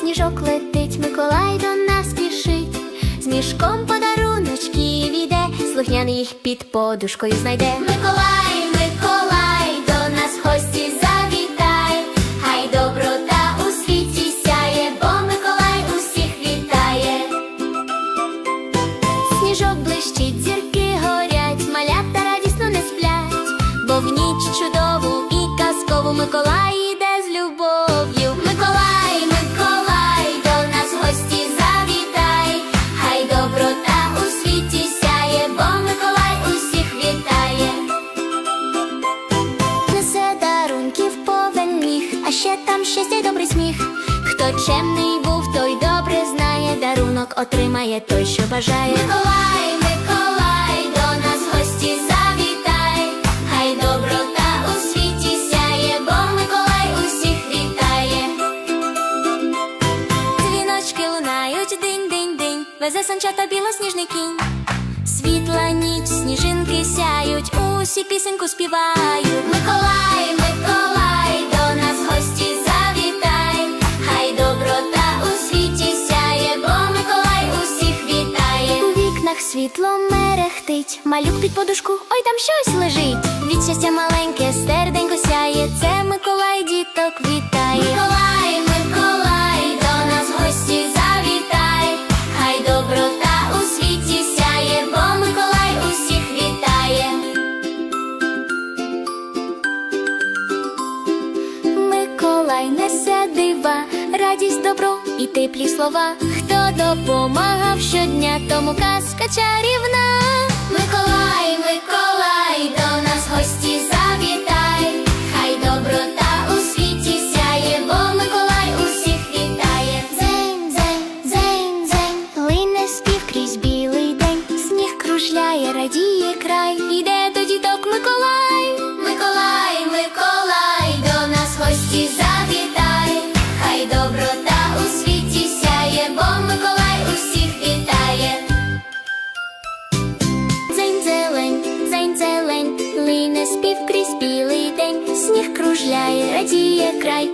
сніжок летить, Миколай до нас спішить, з мішком подаруночки віде, слухняний їх під подушкою знайде. Миколай, Чемний був, той добре знає, дарунок отримає той, що бажає. Миколай, Миколай, до нас гості завітай, хай доброта у світі сяє, бо Миколай усіх вітає. Дзвіночки лунають динь-динь-динь, везе санчата білосніжний кінь. Світла ніч, сніжинки сяють, усі пісеньку співають. Миколай, Миколай, світло мерехтить, малюк під подушку, ой там щось лежить. Від щастя маленьке серденько сяє, це Миколай діток вітає. Миколай, Миколай, до нас в гості завітай, хай доброта у світі сяє, бо Миколай усіх вітає. Миколай несе дива, радість, добро і теплі слова допомагав щодня, тому казка чарівна. Миколай, Миколай, до нас гості завітай, хай доброта у світі сяє, бо Миколай усіх вітає. Зень, дзень, дзень, зень, лине спів крізь білий день, сніг кружляє, радіє край, іде до діток Миколай. кружляє, радіє край.